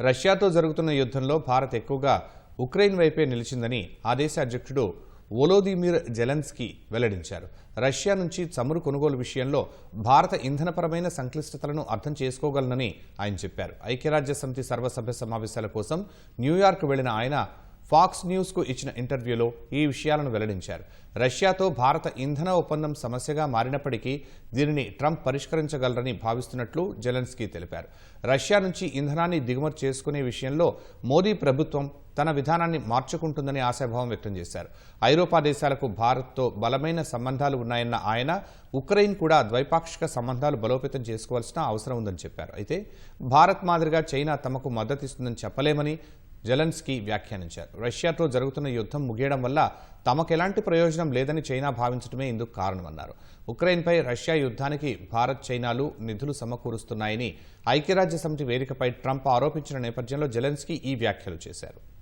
రష్యాతో జరుగుతున్న యుద్ధంలో భారత్ ఎక్కువగా ఉక్రెయిన్ వైపే నిలిచిందని ఆ దేశ అధ్యక్షుడు వోలోదిమిర్ జెలెన్స్కీ వెల్లడించారు. రష్యా నుంచి చమురు కొనుగోలు విషయంలో భారత ఇంధనపరమైన సంక్లిష్టతలను అర్థం చేసుకోగలనని ఆయన చెప్పారు. ఐక్యరాజ్య సమితి సర్వసభ్య సమావేశాల కోసం న్యూయార్క్ వెళ్ళిన ఆయన ఫాక్స్ న్యూస్కు ఇచ్చిన ఇంటర్వ్యూలో ఈ విషయాలను వెల్లడించారు. రష్యాతో భారత ఇంధన ఒప్పందం సమస్యగా మారినప్పటికీ దీనిని ట్రంప్ పరిష్కరించగలరని భావిస్తున్నట్లు జెలెన్స్కీ తెలిపారు. రష్యా నుంచి ఇంధనాన్ని దిగుమతి చేసుకునే విషయంలో మోదీ ప్రభుత్వం తన విధానాన్ని మార్చుకుంటుందని ఆశాభావం వ్యక్తం చేశారు. ఐరోపా దేశాలకు భారత్తో బలమైన సంబంధాలు ఉన్నాయన్న ఆయన ఉక్రెయిన్ కూడా ద్వైపాక్షిక సంబంధాలు బలోపేతం చేసుకోవాల్సిన అవసరం ఉందని చెప్పారు. అయితే భారత్ మాదిరిగా చైనా తమకు మద్దతిస్తుందని చెప్పలేమని జెలెన్స్కీ వ్యాఖ్యానించారు. రష్యాతో జరుగుతున్న యుద్ధం ముగియడం వల్ల తమకెలాంటి ప్రయోజనం లేదని చైనా భావించడమే ఇందుకు కారణమన్నారు. ఉక్రెయిన్పై రష్యా యుద్ధానికి భారత్ చైనాలు నిధులు సమకూరుస్తున్నాయని ఐక్యరాజ్య సమితి వేదికపై ట్రంప్ ఆరోపించిన నేపథ్యంలో జెలెన్స్కీ ఈ వ్యాఖ్యలు చేశారు.